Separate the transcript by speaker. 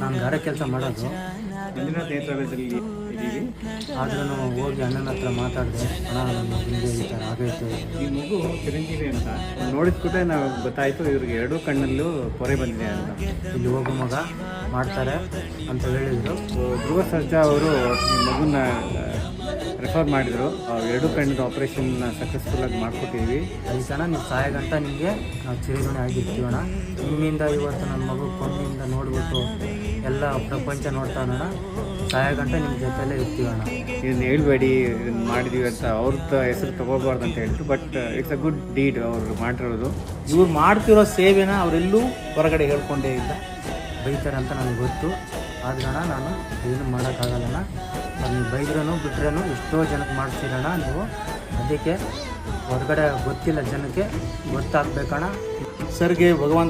Speaker 1: ನಾನು ಗಾರೆ ಕೆಲಸ ಮಾಡೋದು.
Speaker 2: ಮಂಜುನಾಥ್ ನೇತ್ರಾಲಯದಲ್ಲಿ ಇದ್ದೀವಿ
Speaker 1: ಆದ್ರೂ ಹೋಗಿ ಅಣ್ಣನ ಹತ್ರ ಮಾತಾಡಿದೆ. ಅಣ್ಣ ನಮ್ಮ ಮಗನಿಗೆ ಈ ಥರ ಆಗೈತೆ.
Speaker 2: ಈ ಮಗು ಚಿರಂಜೀವಿ ಅಂತ. ನೋಡಿದ ಕೂಡಲೇ ನಾವು ಗೊತ್ತಾಯಿತು ಇವ್ರಿಗೆ ಎರಡೂ ಕಣ್ಣಲ್ಲೂ ಪೊರೆ ಬಂದಿದೆ ಅಂತ.
Speaker 1: ಇಲ್ಲಿ ಹೋಗೋ ಮಗ ಮಾಡ್ತಾರೆ ಅಂತ ಹೇಳಿದರು.
Speaker 2: ಧ್ರುವ ಸರ್ಜಾ ಅವರು ಈ ಮಗುನ ರೆಫರ್ ಮಾಡಿದರು. ಎರಡು ಕಣ್ಣಿನ ಆಪರೇಷನ್ನ ಸಕ್ಸಸ್ಫುಲ್ಲಾಗಿ ಮಾಡಿಕೊಟ್ಟಿದ್ವಿ.
Speaker 1: ಅದಕ್ಕೆ ನೀವು ಸಾಯ ಗಂಟ ನಿಮಗೆ ನಾವು ಚಿರಋಣಿ ಆಗಿರ್ತೀವಣ ನಿಮ್ಮಿಂದ ಇವತ್ತು ನನ್ನ ಮಗು ಕೊನೆಯಿಂದ ನೋಡ್ಬಿಟ್ಟು ಎಲ್ಲ ಪ್ರಪಂಚ ನೋಡ್ತಾನಣ್ಣ ಅಣ್ಣ ಗಂಟ ನಿಮ್ಮ ಜೊತೆಲೇ ಇರ್ತೀವಣ್ಣ.
Speaker 2: ಇದನ್ನ ಹೇಳ್ಬೇಡಿ ಇದನ್ನ ಮಾಡಿದೀವಿ ಅಂತ ಅವ್ರದ್ದು ಹೆಸರು ತಗೋಬಾರ್ದು ಅಂತ ಹೇಳಿದ್ರು but it's a good deed ಅವರು ಮಾಡಿರೋದು.
Speaker 3: ಇವ್ರು ಮಾಡ್ತಿರೋ ಸೇವೆನ ಅವರೆಲ್ಲೂ ಹೊರಗಡೆ ಹೇಳ್ಕೊಂಡೇ ಇಲ್ಲ
Speaker 1: ಬೈತಾರೆ ಅಂತ ನನಗೆ ಗೊತ್ತು. ಆದ್ರಣ ನಾನು ಏನು ಮಾಡೋಕ್ಕಾಗಲ್ಲಣ್ಣ. ನೀವು ಬೈದ್ರೂ ಬಿಟ್ರೂ ಎಷ್ಟೋ ಜನಕ್ಕೆ ಮಾಡ್ತೀರಣ್ಣ ನೀವು. ಅದಕ್ಕೆ ಹೊರಗಡೆ ಗೊತ್ತಿಲ್ಲ ಜನಕ್ಕೆ ಗೊತ್ತಾಗ್ಬೇಕಣ್ಣ.
Speaker 3: ಸರ್ಗೆ ಭಗವಂತ